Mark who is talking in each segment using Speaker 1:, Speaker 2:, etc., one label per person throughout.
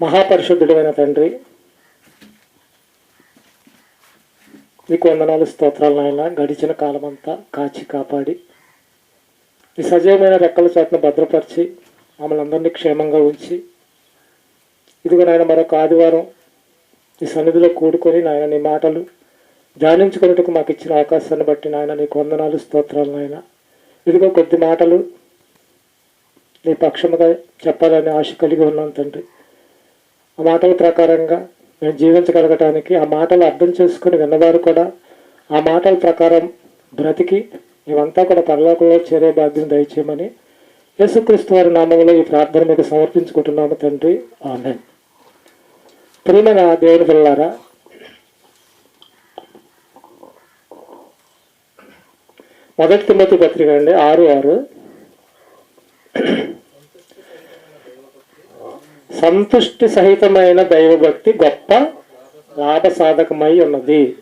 Speaker 1: మహాపరిశుద్ధుడైన తండ్రి నీకు వందనాలు స్తోత్రాలు నాయన. గడిచిన కాలమంతా కాచి కాపాడి ఈ సజీవమైన రెక్కల చేతను భద్రపరిచి మమ్మల్ని అందరినీ క్షేమంగా ఉంచి ఇదిగో నాయన మరొక ఆదివారం ఈ సన్నిధిలో కూడుకొని నాయన నీ మాటలు ధ్యానించుకున్నట్టుకు మాకు ఇచ్చిన అవకాశాన్ని బట్టి నాయన నీకు వందనాలు స్తోత్రాలు నాయన. ఇదిగో కొద్ది మాటలు నీ పక్షముగా చెప్పాలనే ఆశ కలిగి ఉన్నాను తండ్రి. ఆ మాటల ప్రకారంగా మేము జీవించగలగటానికి ఆ మాటలు అర్థం చేసుకుని విన్నవారు కూడా ఆ మాటల ప్రకారం బ్రతికి మేమంతా కూడా పరలోకంలో చేరే బాధ్యత దయచేయమని యేసుక్రీస్తు వారి నామంలో ఈ ప్రార్థన మీద సమర్పించుకుంటున్నాము తండ్రి. ఆమె ప్రియమైన దేవుని పిల్లారా మొదటి తిమ్మతి పత్రిక అండి ఆరు ఆరు. సంతుష్టి సహితమైన దైవభక్తి గొప్ప లాభసాధకమై ఉన్నది.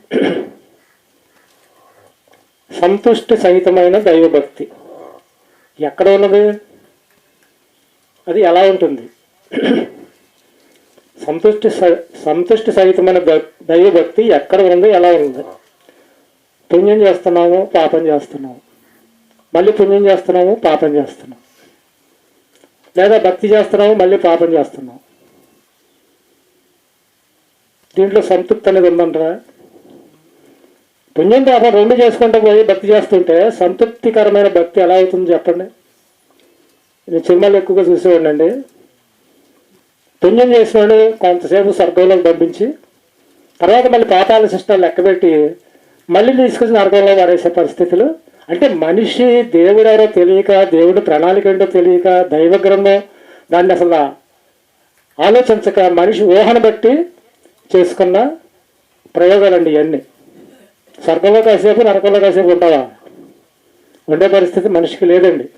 Speaker 1: సంతుష్టి సహితమైన దైవభక్తి. ఎక్కడ ఉన్నది? అది ఎలా ఉంటుంది? సంతుష్టి స- సంతుష్టి సహితమైన దైవభక్తి ఎక్కడ ఉంది? ఎలా ఉంది? పుణ్యం చేస్తున్నాము పాపం చేస్తున్నాము. మళ్ళీ పుణ్యం చేస్తున్నాము పాపం చేస్తున్నాము. లేదా భక్తి చేస్తున్నాము మళ్ళీ పాపం చేస్తున్నాం దీంట్లో సంతృప్తి అనేది ఉందంటారా? పుణ్యం పాపం రెండు చేసుకుంటూ పోయి భక్తి చేస్తుంటే సంతృప్తికరమైన భక్తి ఎలా అవుతుంది చెప్పండి? నేను సినిమాలు ఎక్కువగా చూసేవాడినండి పుణ్యం చేసినాడు కొంతసేపు స్వర్గంలోకి పంపించి తర్వాత మళ్ళీ పాతాల సిస్టం లెక్కబెట్టి మళ్ళీ తీసుకొచ్చి నరకంలో పడేసే పరిస్థితులు అంటే మనిషి దేవుడెవరో తెలియక దేవుడి ప్రణాళిక ఏంటో తెలియక దైవగ్రంథం దాన్ని అసలు ఆలోచించక మనిషి ఊహను బట్టి చేసుకున్న ప్రయోగాలండి ఇవన్నీ. స్వర్గంలో కాసేపు నరకంలో కాసేపు ఉంటావా? ఉండే పరిస్థితి మనిషికి లేదండి.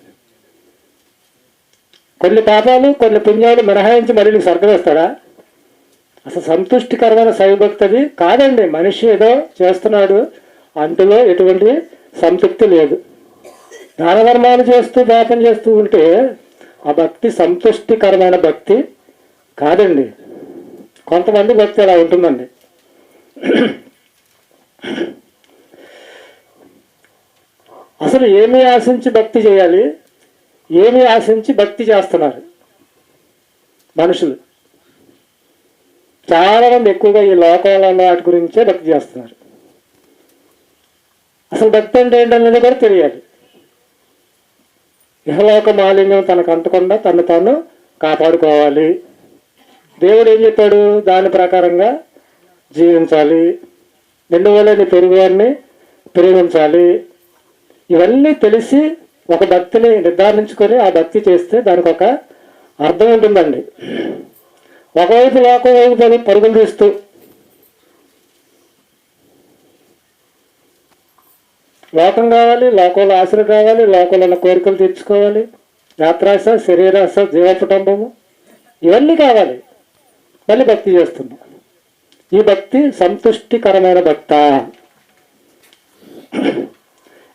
Speaker 1: కొన్ని పాపాలు కొన్ని పుణ్యాలు మినహాయించి మళ్ళీ నీకు స్వర్గం వేస్తాడా? అసలు సంతుష్టికరమైన శైవభక్తి అది కాదండి. మనిషి ఏదో చేస్తున్నాడు అందులో ఎటువంటి సంతృప్తి లేదు. దాన ధర్మాలు చేస్తూ దాపం చేస్తూ ఉంటే ఆ భక్తి సంతుష్టికరమైన భక్తి కాదండి. కొంతమంది భక్తి అలా ఉంటుందండి. అసలు ఏమి ఆశించి భక్తి చేయాలి? ఏమి ఆశించి భక్తి చేస్తున్నారు మనుషులు? చాలామంది ఎక్కువగా ఈ లోకాలలో వాటి గురించే భక్తి చేస్తున్నారు. అసలు భక్తి అంటే ఏంటనేది కూడా తెలియాలి ఇహలోక మాలిన్యం తనకు అంటకుండా తను తాను కాపాడుకోవాలి. దేవుడు ఏం చెప్పాడు? దాని ప్రకారంగా జీవించాలి. నిన్ను వల్ల నీ పెరుగువారిని ప్రేమించాలి ఇవన్నీ తెలిసి ఒక భక్తిని నిర్ధారించుకొని ఆ భక్తి చేస్తే దానికి ఒక అర్థం ఉంటుందండి. ఒకవైపు లోకం వైపు పరుగులు తీస్తూ లోకం కావాలి లోకంలో ఆశలు కావాలి లోకంలో ఉన్న కోరికలు తీర్చుకోవాలి. యాత్రాశ శరీరాశ జీవకుటుంబము ఇవన్నీ కావాలి. మళ్ళీ భక్తి చేస్తున్నాం. ఈ భక్తి సంతుష్టికరమైన భక్త.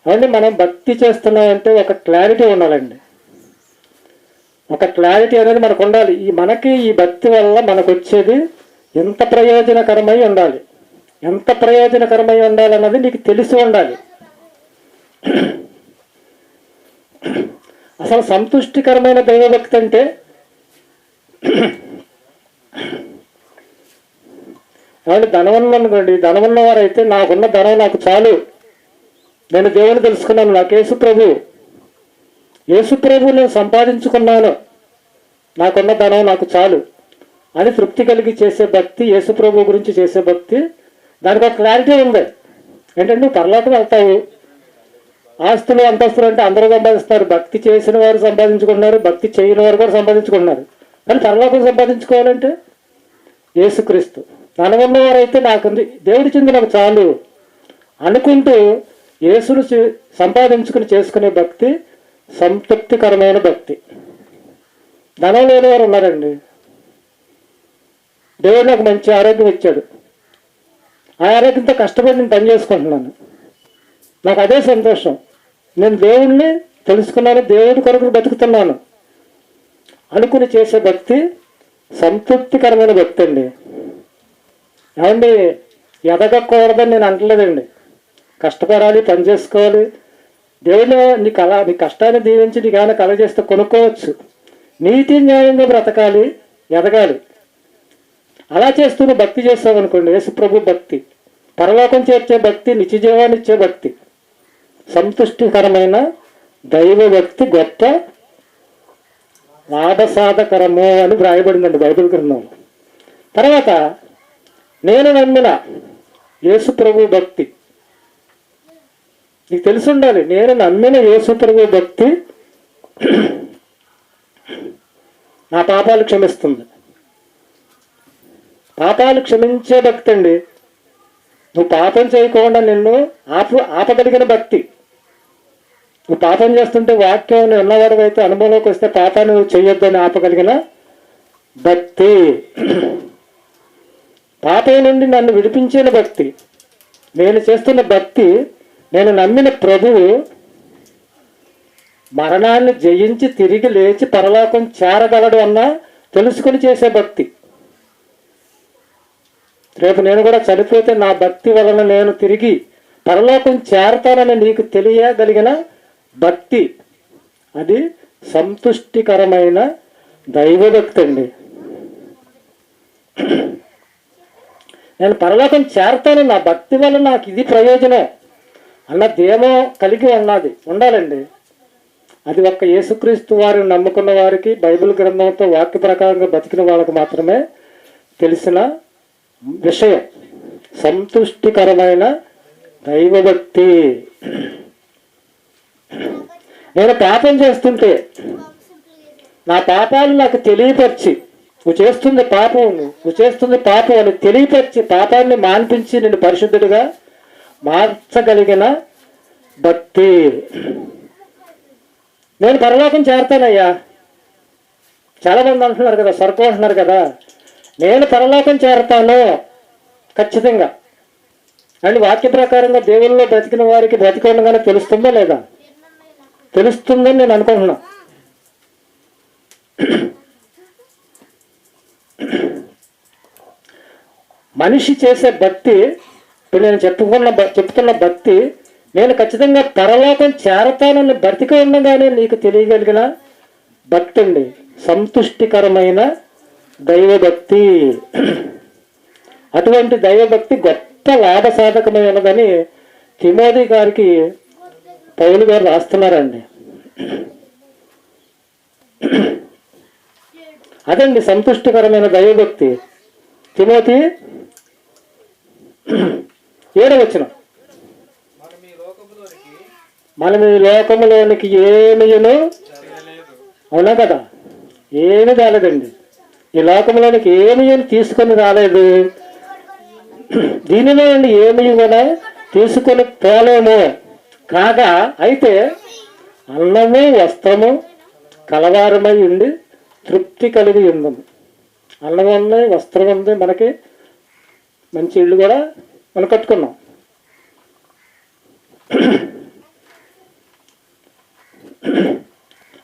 Speaker 1: అవన్నీ మనం భక్తి చేస్తున్నామంటే ఒక క్లారిటీ ఉండాలండి. ఒక క్లారిటీ అనేది మనకు ఉండాలి. ఈ మనకి ఈ భక్తి వల్ల మనకు వచ్చేది ఎంత ప్రయోజనకరమై ఉండాలి. ఎంత ప్రయోజనకరమై ఉండాలన్నది నీకు తెలిసి ఉండాలి. అసలు సంతుష్టికరమైన దైవభక్తి అంటే ఏమంటే ధనం ఉందనుకోండి ధనం ఉన్నవారైతే నాకున్న ధనం నాకు చాలు. నేను దేవుని తెలుసుకున్నాను నాకు యేసు ప్రభు. యేసు ప్రభు నేను సంపాదించుకున్నాను. నాకున్న ధనం నాకు చాలు. అని తృప్తి కలిగి చేసే భక్తి యేసు ప్రభు గురించి చేసే భక్తి దానికి ఒక క్లారిటీ ఉంది. ఏంటంటే నువ్వు పర్లోకం వెళ్తావు. ఆస్తులు అంతస్తులు అంటే అందరూ సంపాదిస్తారు. భక్తి చేసిన వారు సంపాదించుకుంటున్నారు. భక్తి చేయని వారు కూడా సంపాదించుకుంటున్నారు. కానీ పరలోకం సంపాదించుకోవాలంటే? యేసుక్రీస్తు. ధనమున్నవారైతే నాకుంది దేవుడి చెంది నాకు చాలు. అనుకుంటూ యేసును సంపాదించుకుని చేసుకునే భక్తి సంతృప్తికరమైన భక్తి. ధనం లేని వారు ఉన్నారండి. దేవుడు నాకు మంచి ఆరోగ్యం ఇచ్చాడు. ఆ ఆరోగ్యంతో కష్టపడి నేను పని చేసుకుంటున్నాను. నాకు అదే సంతోషం. నేను దేవుణ్ణి తెలుసుకున్నాను దేవుడి కొరకు బతుకుతున్నాను. అనుకుని చేసే భక్తి సంతృప్తికరమైన భక్తి అండి. ఏమండి ఎదగకూడదని నేను అంటలేదండి. కష్టపడాలి పని చేసుకోవాలి. దేవుడు నీ కళ నీ కష్టాన్ని దీవించి నీకు ఏమైనా కళ చేస్తే కొనుక్కోవచ్చు. నీతి న్యాయంగా బ్రతకాలి ఎదగాలి. అలా చేస్తూ భక్తి చేస్తావు అనుకోండి యేసుప్రభు భక్తి. పరలోకం చేర్చే భక్తి నిత్య జీవాన్ని ఇచ్చే భక్తి. సంతుష్టికరమైన దైవ భక్తి గొప్ప లాభసాధకరము అని వ్రాయబడిందండి బైబిల్ గ్రంథంలో తర్వాత నేను నమ్మిన యేసు ప్రభు భక్తి. నీకు తెలిసి ఉండాలి నేను నమ్మిన యేసుప్రభు భక్తి నా పాపాలు క్షమిస్తుంది. పాపాలు క్షమించే భక్తి అండి. నువ్వు పాపం చేయకుండా నిన్ను ఆపు ఆపగలిగిన భక్తి. పాపం చేస్తుంటే వాక్యం ఉన్నవాడు అయితే అనుభవంలోకి వస్తే పాపాన్ని చేయొద్దని ఆపగలిగిన భక్తి. పాపం నుండి నన్ను విడిపించిన భక్తి. నేను చేస్తున్న భక్తి నేను నమ్మిన ప్రభువు మరణాన్ని జయించి తిరిగి లేచి పరలోకం చేరగలడు అన్న తెలుసుకుని చేసే భక్తి. రేపు నేను కూడా చనిపోతే నా భక్తి వలన నేను తిరిగి పరలోకం చేరతానని నీకు తెలియగలిగిన భక్తి. అది సంతుష్టికరమైన దైవభక్తి అండి. నేను పరలోకం చేరతాను నా భక్తి వల్ల నాకు ఇది ప్రయోజనం అన్న ధీమో కలిగి ఉన్నది ఉండాలండి. అది ఒక్క యేసుక్రీస్తు వారిని నమ్ముకున్న వారికి బైబిల్ గ్రంథంతో వాక్య ప్రకారంగా బతికిన వాళ్ళకి మాత్రమే తెలిసిన విషయం. సంతుష్టికరమైన దైవభక్తి. నేను పాపం చేస్తుంటే నా పాపాలు నాకు తెలియపరిచి నువ్వు చేస్తుంది పాపం నువ్వు చేస్తుంది పాపం అని తెలియపరిచి పాపాన్ని మాన్పించి నేను పరిశుద్ధుడిగా మార్చగలిగిన భక్తి. నేను పరలోకం చేరతానయ్యా. చాలా మంది అంటున్నారు కదా స్వర్గం అంటున్నారు కదా. నేను పరలోకం చేరతాను? ఖచ్చితంగా. అండ్ వాక్య ప్రకారంగా దేవుల్లో బ్రతికిన వారికి బ్రతికి తెలుస్తుందో తెలుస్తుందా లేదా? తెలుస్తుందని నేను అనుకుంటున్నా. మనిషి చేసే భక్తి ఇప్పుడు నేను చెప్పుకున్న భ- చెప్తున్న భక్తి నేను ఖచ్చితంగా పరలోకం చేరతానని బ్రతికి ఉండగానే నీకు తెలియగలిగిన భక్తి అండి సంతుష్టికరమైన దైవభక్తి. అటువంటి దైవభక్తి గొప్ప లాభసాధకమైనదని తిమోది గారికి పౌలు గారు రాస్తున్నారండి. అదండి సంతుష్టికరమైన దైవభక్తి. తిమోతి ఏడవచ్చిన
Speaker 2: మనం ఈ
Speaker 1: మనం ఈ లోకములోనికి ఏమియును అవునా కదా? ఏమి రాలేదండి ఈ లోకంలోనికి ఏమి తీసుకొని రాలేదు. దీనిలో నుండి ఏమి కూడా తీసుకొని పోలేము. కాగా అయితే అన్నమే వస్త్రము కలవారమై ఉండి తృప్తి కలిగి ఉందము. అన్నం ఉంది వస్త్రం ఉంది మనకి మంచి ఇల్లు కూడా మనం కట్టుకున్నాం.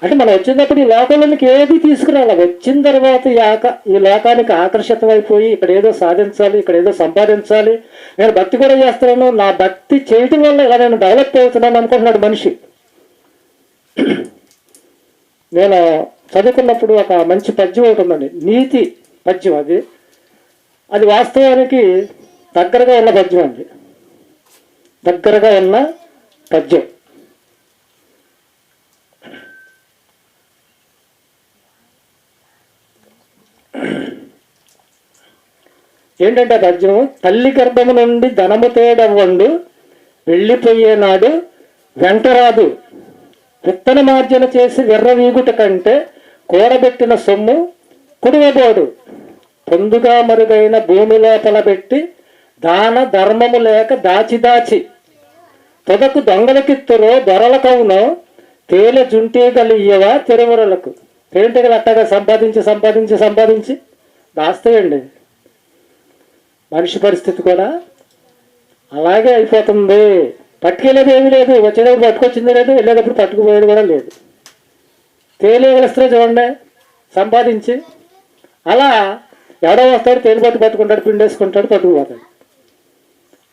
Speaker 1: అంటే మనం వచ్చేటప్పుడు ఈ లోకంలోనికి ఏది తీసుకురాలి వచ్చిన తర్వాత ఈ ఆక ఈ లోకానికి ఆకర్షితమైపోయి ఇక్కడ ఏదో సాధించాలి ఇక్కడ ఏదో సంపాదించాలి. నేను భక్తి కూడా చేస్తున్నాను. నా భక్తి చేయటం వల్ల ఇలా నేను డెవలప్ అవుతున్నాను అనుకుంటున్నాడు మనిషి. నేను చదువుకున్నప్పుడు ఒక మంచి పద్యం ఒకటి ఉందండి. నీతి పద్యం అది. అది వాస్తవానికి దగ్గరగా ఉన్న పద్యం అండి. దగ్గరగా ఉన్న పద్యం. ఏంటంటే ఆ పద్యం తల్లి గర్భము నుండి ధనము తేడవ్వండు వెళ్ళిపోయేనాడు వెంటరాదు. విత్తన మార్జన చేసి విర్రవీగుట కంటే కూడబెట్టిన సొమ్ము కుడివబోడు పొందుగా మరుగైన భూమి లోపల పెట్టి దాన ధర్మము లేక దాచి దాచి. తొదకు దొంగలకిత్తురో దొరలకవునో తేల జుంటీగలు గలియ్యవా తిరుమరులకు తేనెటీగలు అట్టగా సంపాదించి సంపాదించి సంపాదించి. దాస్తాయండి. మనిషి పరిస్థితి కూడా అలాగే అయిపోతుంది. పట్టుకెళ్ళేది ఏమీ లేదు. వచ్చేటప్పుడు పట్టుకొచ్చింది లేదు వెళ్ళేటప్పుడు పట్టుకుపోయేది కూడా లేదు. తేలియగలిస్తే చూడండి సంపాదించి. అలా ఎవడో వస్తాడు తేలి పట్టు పట్టుకుంటాడు పిండేసుకుంటాడు పట్టుకుపోతాడు.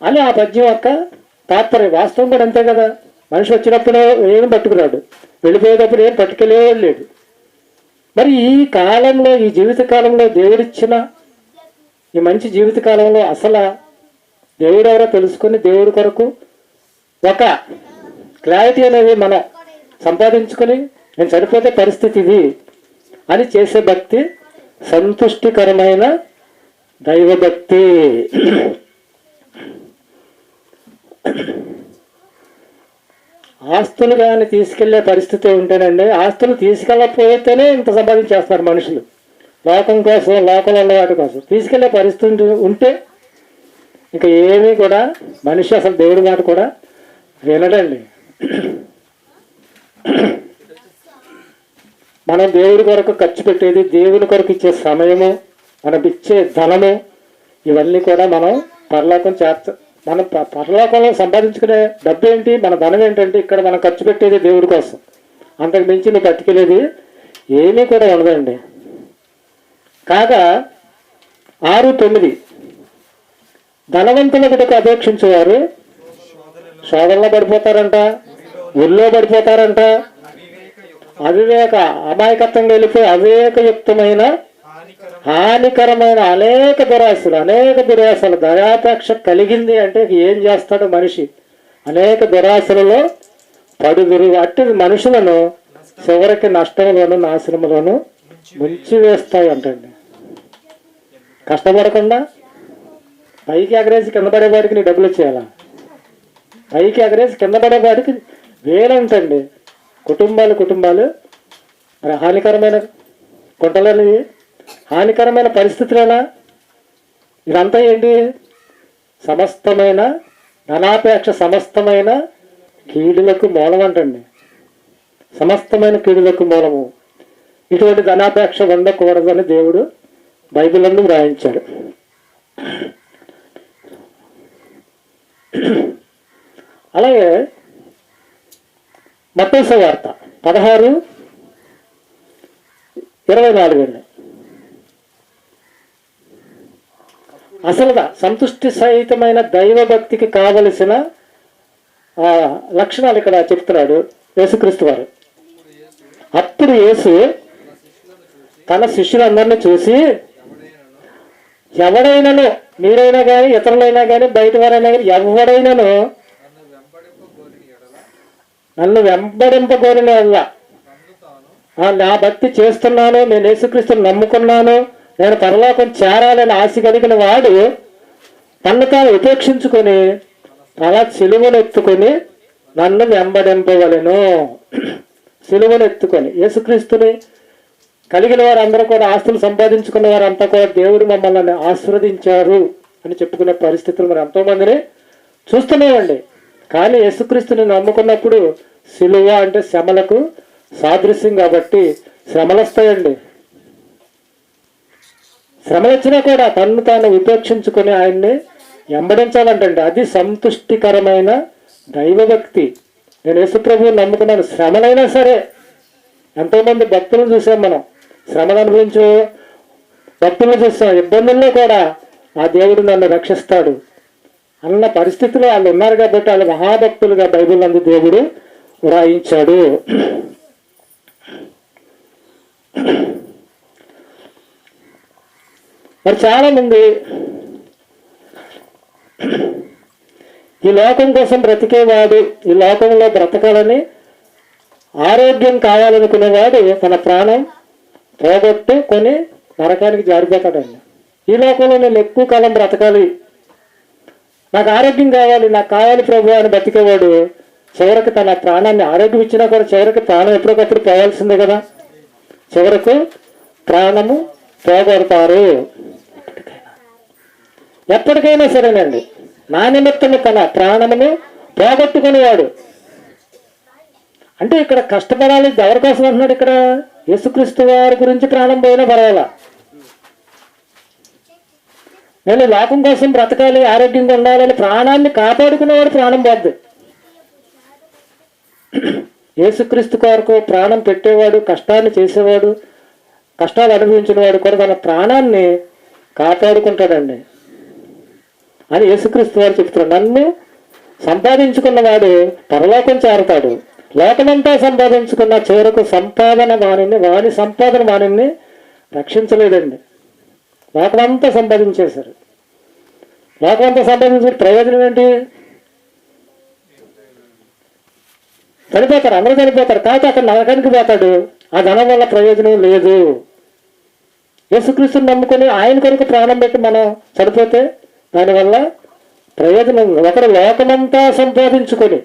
Speaker 1: అని ఆ పద్యం యొక్క తాత్పర్యం. వాస్తవం కూడా అంతే కదా. మనిషి వచ్చినప్పుడు ఏం పట్టుకురాడు. వెళ్ళిపోయేటప్పుడు ఏం పట్టుకెళ్ళేవాడు లేడు. మరి ఈ కాలంలో ఈ జీవిత కాలంలో దేవుడిచ్చిన ఈ మంచి జీవిత కాలంలో అసలు దేవుడు ఎవరో తెలుసుకొని దేవుడి కొరకు ఒక క్లారిటీ అనేది మన సంపాదించుకొని నేను చనిపోతే పరిస్థితి ఇది అని చేసే భక్తి సంతుష్టికరమైన దైవభక్తి. ఆస్తులు కానీ తీసుకెళ్ళే పరిస్థితి ఉంటేనండి ఆస్తులు తీసుకెళ్ళకపోతేనే ఇంత సంపాదించేస్తారు మనుషులు. లోకం కోసం లోకంలో ఉన్న వాటి కోసం. తీసుకెళ్ళే పరిస్థితి ఉంటే- ఇంకా ఏమీ కూడా మనిషి అసలు దేవుడి మాట కూడా వినడండి. మనం దేవుడి కొరకు ఖర్చు పెట్టేది దేవుని కొరకు ఇచ్చే సమయము మనం ఇచ్చే ధనము ఇవన్నీ కూడా మనం పరలోకం చేస్తాం మనం ప- పరలోకంలో సంపాదించుకునే డబ్బు ఏంటి మన ధనం ఏంటంటే ఇక్కడ మనం ఖర్చు పెట్టేది దేవుడి కోసం. అంతకు మించి నువ్వు పట్టుకెళ్ళేది ఏమీ కూడా ఉండదండి. కాగా ఆరు తొమ్మిది. ధనవంతులకు అపేక్షించేవారు శోధనలో పడిపోతారంట ఒళ్ళో పడిపోతారంట.
Speaker 2: అవివేక
Speaker 1: అమాయకత్వం అమాయకత్వంగా వెళ్ళిపోయి అవివేకయుక్తమైన హానికరమైన అనేక దురాశలు అనేక దురాశలు దయాపేక్ష కలిగింది అంటే ఏం చేస్తాడు మనిషి? అనేక దురాశలలో పడుదురు అట్టి మనుషులను చివరికి నష్టంలోను నాశనములోను ముంచి వేస్తాయి అంటండి. కష్టపడకుండా పైకి ఎగరేసి కింద పడేవాడికి నీ డబ్బులు వచ్చేయాలా పైకి ఎగరేసి కింద పడేవాడికి వేలంటండి. కుటుంబాలు కుటుంబాలు మరి హానికరమైన గుంటలని హానికరమైన పరిస్థితులేనా ఇదంతా ఏంటి? సమస్తమైన ధనాపేక్ష సమస్తమైన కీడులకు మూలం అంటండి. సమస్తమైన కీడులకు మూలము. ఇటువంటి ధనాపేక్ష ఉండకూడదని దేవుడు బైబిల్ వ్రాయించాడు. అలాగే మత్తైస వార్త పదహారు ఇరవై నాలుగు అండి. అసలుగా సంతుష్టి సహితమైన దైవ భక్తికి కావలసిన లక్షణాలు ఇక్కడ చెప్తున్నాడు యేసుక్రీస్తు వారు. అప్పుడు యేసు తన శిష్యులందరినీ చూసి ఎవడైనాను మీరైనా కానీ ఇతరులైనా కానీ బయట వారైనా కానీ ఎవడైనాను
Speaker 2: నన్ను వెంబడింపగోరిన
Speaker 1: నా భక్తి చేస్తున్నాను నేను యేసుక్రీస్తుని నమ్ముకున్నాను నేను పరలోకం చేరాలని ఆశ కలిగిన వాడు తన్ను తాను ఉపేక్షించుకొని అలా సిలువనెత్తుకొని నన్ను వెంబడింపవలను. సిలువను ఎత్తుకొని యేసుక్రీస్తుని కలిగిన వారందరూ కూడా ఆస్తులు సంపాదించుకున్న వారంతా కూడా దేవుడు మమ్మల్ని ఆస్వాదించారు అని చెప్పుకునే పరిస్థితులు మరి ఎంతో మందిని చూస్తున్నామండి కానీ యేసుక్రీస్తుని నమ్ముకున్నప్పుడు సిలువ అంటే శ్రమలకు సాదృశ్యం కాబట్టి శ్రమలు వస్తాయండి శ్రమలు వచ్చినా కూడా తన్ను తాను ఉపేక్షించుకొని ఆయన్ని వెంబడించాలంటండి అది సంతుష్టికరమైన దైవభక్తి. నేను యేసుప్రభువుని నమ్ముకున్నాను శ్రమలైనా సరే ఎంతోమంది భక్తులను చూసాం మనం. శ్రమలు అనుభవించు భక్తులను చూస్తాం ఇబ్బందుల్లో కూడా ఆ దేవుడు నన్ను రక్షిస్తాడు అన్న పరిస్థితిలో వాళ్ళు ఉన్నారు కాబట్టి వాళ్ళు మహాభక్తులుగా బైబిల్ నందు దేవుడు వ్రాయించాడు. మరి చాలా మంది ఈ లోకం కోసం బ్రతికేవాడు ఈ లోకంలో బ్రతకాలని ఆరోగ్యం కావాలనుకునేవాడు తన ప్రాణం పోగొట్టు కొని నరకానికి జారిపోతాడండి ఈ లోకంలో నేను ఎక్కువ కాలం బ్రతకాలి. నాకు ఆరోగ్యం కావాలి నాకు కావాలి ప్రభు అని బతికేవాడు చివరికి తన ప్రాణాన్ని ఆరోగ్యం ఇచ్చినా కూడా చివరికి ప్రాణం ఎప్పటికప్పుడు పోవాల్సిందే కదా. చివరకు ప్రాణము పోగొడతారు. ఎప్పటికైనా సరేనండి. నా నిమిత్తము తన ప్రాణమును పోగొట్టుకునేవాడు అంటే ఇక్కడ కష్టపడాలి ఎవరి కోసం అంటున్నాడు ఇక్కడ? యేసుక్రీస్తు వారి గురించి ప్రాణం పోయినా పర్వాలా? నేను లోకం కోసం బ్రతకాలి ఆరోగ్యంగా ఉండాలని ప్రాణాన్ని కాపాడుకునేవాడు ప్రాణం పోద్ది. యేసుక్రీస్తు కొరకు ప్రాణం పెట్టేవాడు కష్టాన్ని చేసేవాడు కష్టాలు అనుభవించిన వాడు కూడా తన ప్రాణాన్ని కాపాడుకుంటాడండి. అని యేసుక్రీస్తు వారు చెప్తున్నారు. నన్ను సంపాదించుకున్నవాడు పరలోకం చేరతాడు. లోకమంతా సంపాదించుకున్న చివరకు సంపాదన వాణిని వాని సంపాదన వాణిని రక్షించలేదండి. లోకమంతా సంపాదించేశారు. లోకమంతా సంపాదించిన ప్రయోజనం ఏంటి? చనిపోతారు. అందరూ చనిపోతారు. కాకపోతే అక్కడ నరకానికి పోతాడు. ఆ ధనం వల్ల ప్రయోజనం లేదు. యేసుక్రీస్తుని నమ్ముకొని ఆయన కొరకు ప్రాణం పెట్టి మనం చనిపోతే దానివల్ల ప్రయోజనం ఒకడు లోకమంతా సంపాదించుకొని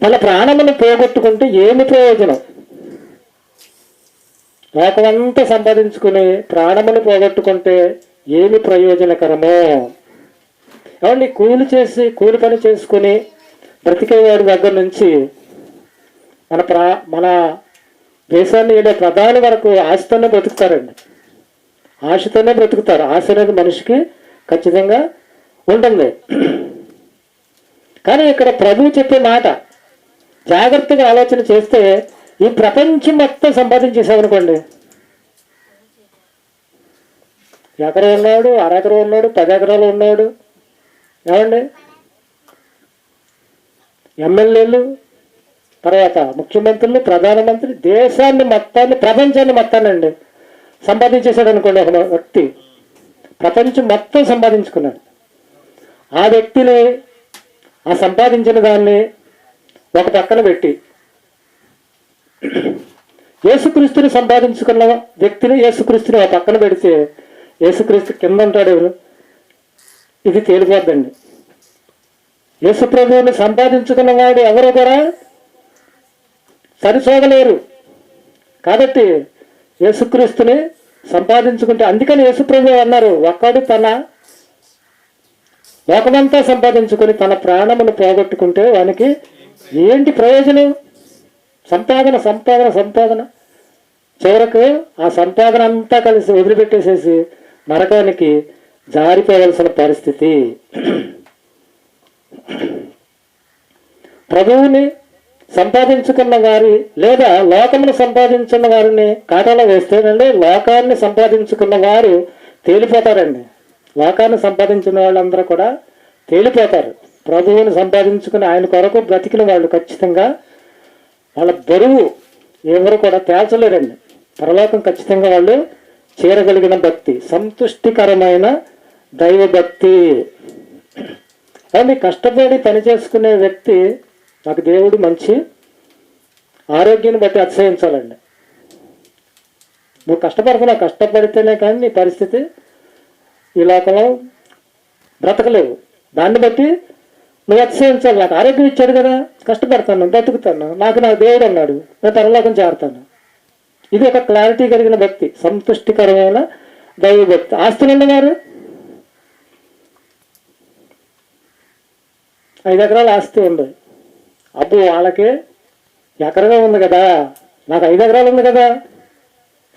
Speaker 1: తన ప్రాణమును పోగొట్టుకుంటే ఏమి ప్రయోజనం? లోకమంతా సంపాదించుకుని ప్రాణమును పోగొట్టుకుంటే ఏమి ప్రయోజనకరమో? ఎవరిని కూలి చేసి కూలి పని చేసుకుని బ్రతికేవాడి దగ్గర నుంచి మన ప్రా మన దేశాన్ని వెళ్ళే ప్రధాని వరకు ఆశతోనే బ్రతుకుతారండి. ఆశతోనే బ్రతుకుతారు. ఆశ అనేది మనిషికి ఖచ్చితంగా ఉంటుంది కానీ ఇక్కడ ప్రభువు చెప్పే మాట జాగ్రత్తగా ఆలోచన చేస్తే ఈ ప్రపంచం మొత్తం సంపాదించేసామనుకోండి ఎకరం ఉన్నాడు అరెకరం ఉన్నాడు పది ఎకరాలు ఉన్నాడు. ఏమండి? ఎమ్మెల్యేలు తర్వాత ముఖ్యమంత్రులు ప్రధానమంత్రి దేశాన్ని మొత్తాన్ని ప్రపంచాన్ని మొత్తాన్ని అండి సంపాదించేశాడు అనుకోండి ఒక వ్యక్తి. ప్రపంచం మొత్తం సంపాదించుకున్నాడు. ఆ వ్యక్తిని ఆ సంపాదించిన దాన్ని ఒక పక్కన పెట్టి యేసుక్రీస్తుని సంపాదించుకున్న వ్యక్తిని యేసుక్రీస్తుని ఆ పక్కన పెడితే యేసుక్రీస్తు కింద ఉంటాడు ఎవరు? ఇది తేలిపోద్దండి. యేసు ప్రభువుని సంపాదించుకున్న వాడు ఎవరు కూడా సరిచోగలేరు కాబట్టి యేసుక్రీస్తుని సంపాదించుకుంటే అందుకని యేసుప్రభు అన్నారు ఒక్కడు తన లోకమంతా సంపాదించుకొని తన ప్రాణమును పోగొట్టుకుంటే వానికి ఏంటి ప్రయోజనం? సంపాదన సంపాదన సంపాదన. చివరకు ఆ సంపాదన అంతా కలిసి వదిలిపెట్టేసేసి నరకానికి జారిపోవలసిన పరిస్థితి. ప్రభువుని సంపాదించుకున్న వారి లేదా లోకమును సంపాదించున్న వారిని కాటాలో వేస్తేనండి లోకాన్ని సంపాదించుకున్న వారు తేలిపోతారండి. లోకాన్ని సంపాదించిన వాళ్ళందరూ కూడా తేలిపోతారు. ప్రభువుని సంపాదించుకుని ఆయన కొరకు బ్రతికిన వాళ్ళు ఖచ్చితంగా వాళ్ళ బరువు ఎవరు కూడా తేల్చలేరండి. పరలోకం ఖచ్చితంగా వాళ్ళు చేరగలిగిన భక్తి సంతుష్టికరమైన దైవ భక్తి కానీ కష్టపడి పని చేసుకునే వ్యక్తి నాకు దేవుడు మంచి ఆరోగ్యాన్ని బట్టి అతిశయించాలండి. నువ్వు కష్టపడుతున్నావు కష్టపడితేనే కానీ నీ పరిస్థితి ఈ లోకంలో బ్రతకలేవు. దాన్ని బట్టి నువ్వు అతిశయించాలి. నాకు ఆరోగ్యం ఇచ్చాడు కదా కష్టపడతాను బ్రతుకుతాను నాకు నా దేవుడు అన్నాడు నేను పరలోకం చేరుతాను. ఇది ఒక క్లారిటీ కలిగిన భక్తి సంతుష్టికరమైన దైవ భక్తి. ఆస్తులు ఉన్నవారు ఐదు ఎకరాల ఆస్తి ఉంది. అప్పుడు వాళ్ళకి ఎకరమే ఉంది కదా. నాకు ఐదు ఎకరాలు ఉంది కదా.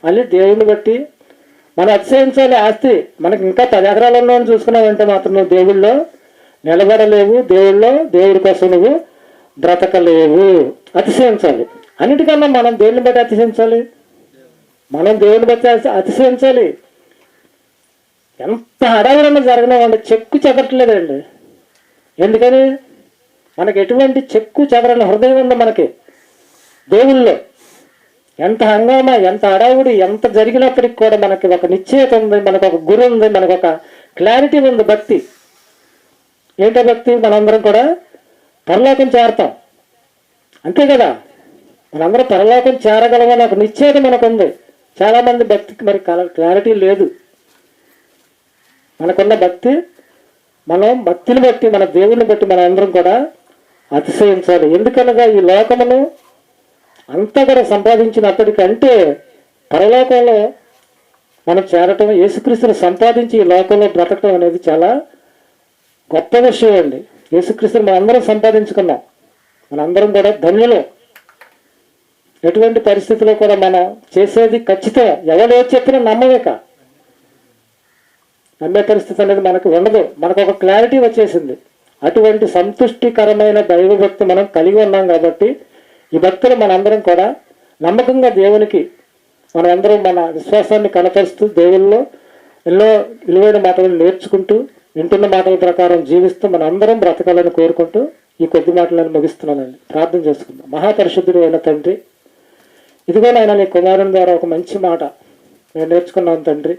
Speaker 1: మళ్ళీ దేవుని బట్టి మనం అతిశయించాలి ఆస్తి. మనకి ఇంకా పది ఎకరాలు ఉన్నామని చూసుకున్నావంటే మాత్రం నువ్వు దేవుళ్ళో నిలబడలేవు. దేవుళ్ళో దేవుడి కోసం నువ్వు బ్రతకలేవు. అతిశయించాలి. అన్నిటికన్నా మనం దేవుని బట్టి అతిశయించాలి. మనం దేవుని బట్టి అతిశయించాలి. ఎంత అడవులన్నా జరగనివ్వండి. చెక్కు చెదరట్లేదండి. ఎందుకని? మనకి ఎటువంటి చెక్కు చెదరని హృదయం ఉంది మనకి. దేవుల్లో ఎంత హంగామా ఎంత అడావుడి ఎంత జరిగినప్పటికి కూడా మనకి ఒక నిశ్చయత ఉంది మనకు ఒక గురు ఉంది మనకు ఒక క్లారిటీ ఉంది భక్తి. ఏంటో భక్తి? మనందరం కూడా పరలోకం చేరతాం. అంతే కదా? మనందరం పరలోకం చేరగలమని ఒక నిశ్చయత మనకు ఉంది చాలామంది భక్తికి మరి క్లారిటీ లేదు. మనకున్న భక్తి మనం భక్తిని బట్టి మన దేవుని బట్టి మన అందరం కూడా అతిశయించాలి. ఎందుకనగా ఈ లోకమును అంతా కూడా అతడికంటే పరలోకంలో మనం చేరటం యేసుక్రీస్తుని సంపాదించి ఈ లోకంలో బ్రతకటం అనేది చాలా గొప్ప విషయం అండి. యేసుక్రీస్తుని మనందరం సంపాదించుకున్నాం. మనందరం కూడా ధన్యులు. ఎటువంటి పరిస్థితిలో కూడా మనం చేసేది ఖచ్చితం. ఎవరు ఏది చెప్పినా నమ్మవేక నమ్మే పరిస్థితి అనేది మనకు ఉండదు. మనకు ఒక క్లారిటీ వచ్చేసింది. అటువంటి సంతుష్టికరమైన దైవభక్తి మనం కలిగి ఉన్నాం కాబట్టి ఈ భక్తులు మనందరం కూడా నమ్మకంగా దేవునికి మనమందరం మన విశ్వాసాన్ని కనపరుస్తూ దేవుల్లో ఎన్నో విలువైన మాటలు నేర్చుకుంటూ వింటున్న మాటల ప్రకారం జీవిస్తూ మన అందరం బ్రతకాలని కోరుకుంటూ ఈ కొద్ది మాటలను ముగిస్తున్నానండి. ప్రార్థన చేసుకుందాం. మహాపరిశుద్ధుడు అయిన తండ్రి ఇదిగో నాయన నీ కుమారుని ద్వారా ఒక మంచి మాట నేను నేర్చుకున్నాను తండ్రి.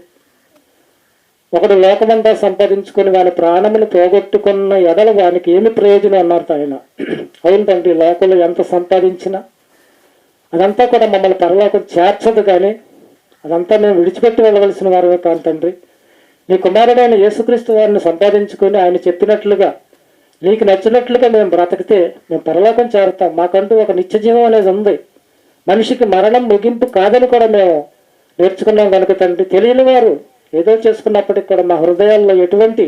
Speaker 1: ఒకడు లోకమంతా సంపాదించుకుని వాని ప్రాణములు పోగొట్టుకున్న ఎడలు వానికి ఏమి ప్రయోజనం అన్నారు ఆయన అవును తండ్రి లోకంలో ఎంత సంపాదించినా అదంతా కూడా మమ్మల్ని పరలోకం చేర్చదు కానీ అదంతా మేము విడిచిపెట్టి వెళ్ళవలసిన వారమే కాదు తండ్రి. నీ కుమారుడైన యేసుక్రీస్తు వారిని సంపాదించుకొని ఆయన చెప్పినట్లుగా నీకు నచ్చినట్లుగా మేము బ్రతికితే మేము పరలోకం చేరుతాం. మాకంటూ ఒక నిత్య జీవం అనేది ఉంది. మనిషికి మరణం ముగింపు కాదని కూడా మేము నేర్చుకున్నాం కనుక తండ్రి. తెలియని వారు ఏదో చేసుకున్నప్పటికి కూడా మా హృదయాల్లో ఎటువంటి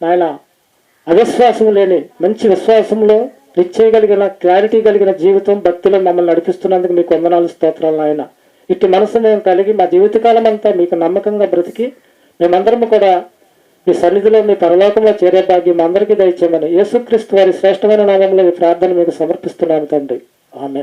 Speaker 1: ఆయన అవిశ్వాసం లేని మంచి విశ్వాసంలో నిశ్చయగలిగిన క్లారిటీ కలిగిన జీవితం భక్తిలో మమ్మల్ని నడిపిస్తున్నందుకు మీకు వందనాలు స్తోత్రాలు ఆయన ఇటు మనసు మేము కలిగి మా జీవితకాలం అంతా మీకు నమ్మకంగా బ్రతికి మేమందరం కూడా మీ సన్నిధిలో మీ పరలోకంలో చేరే భాగ్యం అందరికీ దయచేయమని యేసుక్రీస్తు వారి శ్రేష్టమైన నామంలో ఈ ప్రార్థన మీకు సమర్పిస్తున్నాను తండ్రి. ఆమె